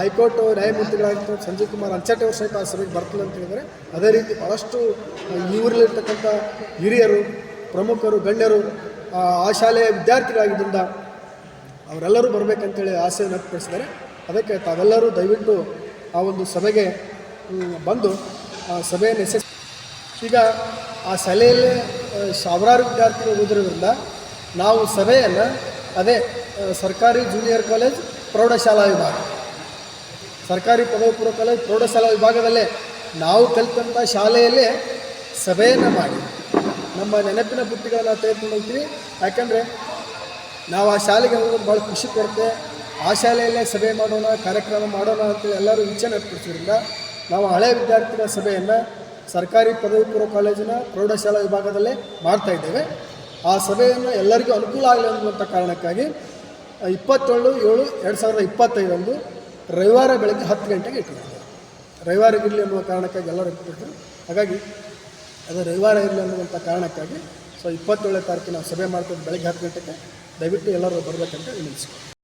High court ನ್ಯಾಯಮೂರ್ತಿಗಳಾಗಿರ್ತಕ್ಕಂಥ ಸಂಜೀವ್ ಕುಮಾರ್ ಅಂಚಟೆ ಅವರು ಸಹಿತ ಆ ಸಭೆಗೆ ಬರ್ತಿಲ್ಲ ಅಂತ ಹೇಳಿದರೆ, ಅದೇ ರೀತಿ ಭಾಳಷ್ಟು ಇವರಲ್ಲಿರ್ತಕ್ಕಂಥ ಹಿರಿಯರು, ಪ್ರಮುಖರು, ಗಣ್ಯರು, ಆ ಶಾಲೆಯ ವಿದ್ಯಾರ್ಥಿಗಳಾಗಿದ್ದರಿಂದ ಅವರೆಲ್ಲರೂ ಬರಬೇಕಂತೇಳಿ ಆಸೆ ವ್ಯಕ್ತಪಡಿಸಿದ್ದಾರೆ. ಅದಕ್ಕೆ ತಾವೆಲ್ಲರೂ ದಯವಿಟ್ಟು ಆ ಒಂದು ಸಭೆಗೆ ಬಂದು ಆ ಸಭೆಯನ್ನು ಯಶಸ್ವಿ ಈಗ ಆ ಶಾಲೆಯಲ್ಲಿ ಸಾವಿರಾರು ವಿದ್ಯಾರ್ಥಿಗಳು ಓದಿರೋದ್ರಿಂದ ನಾವು ಸಭೆಯನ್ನು ಅದೇ ಸರ್ಕಾರಿ ಜೂನಿಯರ್ ಕಾಲೇಜ್ ಪ್ರೌಢಶಾಲಾ ವಿಭಾಗ. ಸರ್ಕಾರಿ ಪದವಿ ಪೂರ್ವ ಕಾಲೇಜ್ ಪ್ರೌಢಶಾಲಾ ವಿಭಾಗದಲ್ಲೇ ನಾವು ಕಲಿತಂಥ ಶಾಲೆಯಲ್ಲೇ ಸಭೆಯನ್ನು ಮಾಡಿ. ನಮ್ಮ ನೆನಪಿನ ಬುತ್ತಿಗಳನ್ನು ತೆಗೆದುಕೊಂಡು ಹೋಗ್ತೀವಿ. ಯಾಕಂದರೆ ನಾವು ಆ ಶಾಲೆಗೆ ಹೋಗೋದು ಭಾಳ ಖುಷಿ ಕೊಡುತ್ತೆ. ಆ ಶಾಲೆಯಲ್ಲೇ ಸಭೆ ಮಾಡೋಣ, ಕಾರ್ಯಕ್ರಮ ಮಾಡೋಣ ಅಂತೇಳಿ ಎಲ್ಲರೂ ಇಚ್ಛೆ ವ್ಯಕ್ತಪಡಿಸೋದ್ರಿಂದ ನಾವು ಹಳೆ ವಿದ್ಯಾರ್ಥಿಗಳ ಸಭೆಯನ್ನು ಸರ್ಕಾರಿ ಪದವಿ ಪೂರ್ವ ಕಾಲೇಜಿನ ಪ್ರೌಢಶಾಲಾ ವಿಭಾಗದಲ್ಲೇ ಮಾಡ್ತಾ ಇದ್ದೇವೆ. ಆ ಸಭೆಯನ್ನು ಎಲ್ಲರಿಗೂ ಅನುಕೂಲ ಆಗಲಿ ಅನ್ನುವಂಥ ಕಾರಣಕ್ಕಾಗಿ ಇಪ್ಪತ್ತೇಳು ಏಳು ಎರಡು ಸಾವಿರದ ಇಪ್ಪತ್ತೈದರಂದು ರವಿವಾರ ಬೆಳಗ್ಗೆ ಹತ್ತು ಗಂಟೆಗೆ ಇಟ್ಟಿದ್ದಾರೆ. ರವಿವಾರ ಇರಲಿ ಅನ್ನುವ ಕಾರಣಕ್ಕಾಗಿ ಎಲ್ಲರೂ ಇಟ್ಬಿಟ್ರು ಹಾಗಾಗಿ ಅದು ರವಿವಾರ ಇರಲಿ ಅನ್ನುವಂಥ ಕಾರಣಕ್ಕಾಗಿ ಸೊ ಇಪ್ಪತ್ತೇಳನೇ ತಾರೀಕಿನ ನಾವು ಸಭೆ ಮಾಡ್ತೀವಿ ಬೆಳಗ್ಗೆ ಹತ್ತು ಗಂಟೆಗೆ ದಯವಿಟ್ಟು ಎಲ್ಲರೂ ಬರಬೇಕಂತ ವಿನಂತಿಸ್ಕೊಂಡು